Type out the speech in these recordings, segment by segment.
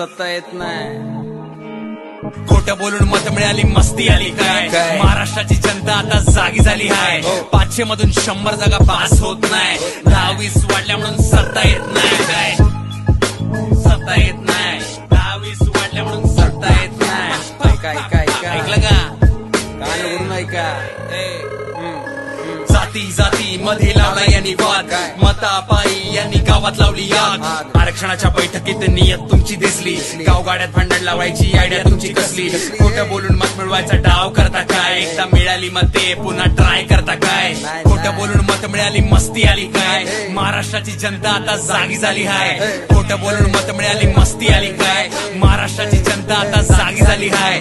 सत्ता येत नाही. खोटं बोलून मत मिळाली मस्ती आली काय? काय? महाराष्ट्राची जनता आता जागी झाली आहे हो. पाचशे मधून शंभर जागा पास होत नाही. दहा वीस वाढल्या म्हणून सत्ता येत नाही. काय? सत्ता येत नाही. दहा वीस वाढल्या म्हणून सत्ता येत नाही. ऐका ऐका ऐका ऐकलं का? कान उघडून ऐका जाती जाती मध्ये लावला यांनी वाद. काय? हात लावली यात आरक्षणाच्या बैठकीत नियत तुमची दिसली. गावगाड्यात भांडण लावायची आयडिया तुमची कसली? खोटं बोलून मत मिळवायचा डाव करता काय? एकदा मिळाली मते पुन्हा ट्राय करता काय? नाही, खोटं बोलून मत मिळाली मस्ती आली काय? महाराष्ट्राची जनता आता जागी झाली हाय. खोटं बोलून मत मिळाली मस्ती आली काय? महाराष्ट्राची जनता आता जागी झाली हाय.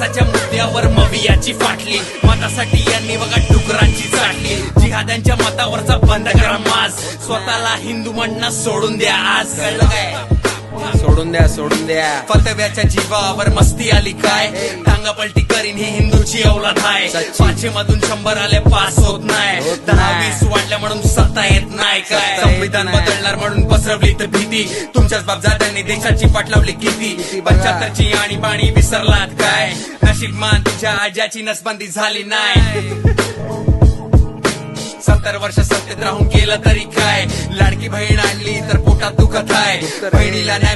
विकासाच्या मुद्द्यावर मवियाची फाटली. मतासाठी यांनी बघा डुकरांची चाटली. जिहाद्यांच्या मतावरचा बंद करा मास स्वतःला हिंदू म्हणणं सोडून द्या आज. कळलं काय? सोडून द्या सोडून द्या. फतव्याच्या जीवावर मस्ती आली काय? टांगा पलटी करीन ही हिंदूची अवलाद आहे. पाचशे मधून शंभर आले पास होत नाही दहा. वीस वाढल्या म्हणून सत्ता येत नाही काय संविधान. बदलणार म्हणून पसरवली तर भीती तुमच्याच बापजात्यांनी देशाची पाठ लावली किती. पंच्याहत्तरची आणि पाणी विसरलात काय नशीब मान तुझ्या आज्याची नसबंदी झाली नाही सत्तर वर्ष सत्तेत राहून केलं तरी काय लाडकी बहीण आणली तर पोटात दुखत आहे दुखत आहे. बहिणीला न्याय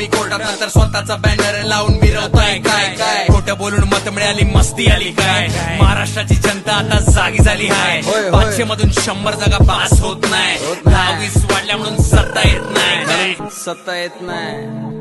तुम्ही कोर्टात नंतर स्वतःचा बॅनर लावून मिरवताय. काय काय? खोटं बोलून मत मिळाली मस्ती आली काय? महाराष्ट्राची जनता आता जागी झाली होय, आहे. पाचशे मधून शंभर जागा पास होत नाही. होत नाही. दहा वीस वाढल्या म्हणून सत्ता येत नाही. सत्ता येत नाही.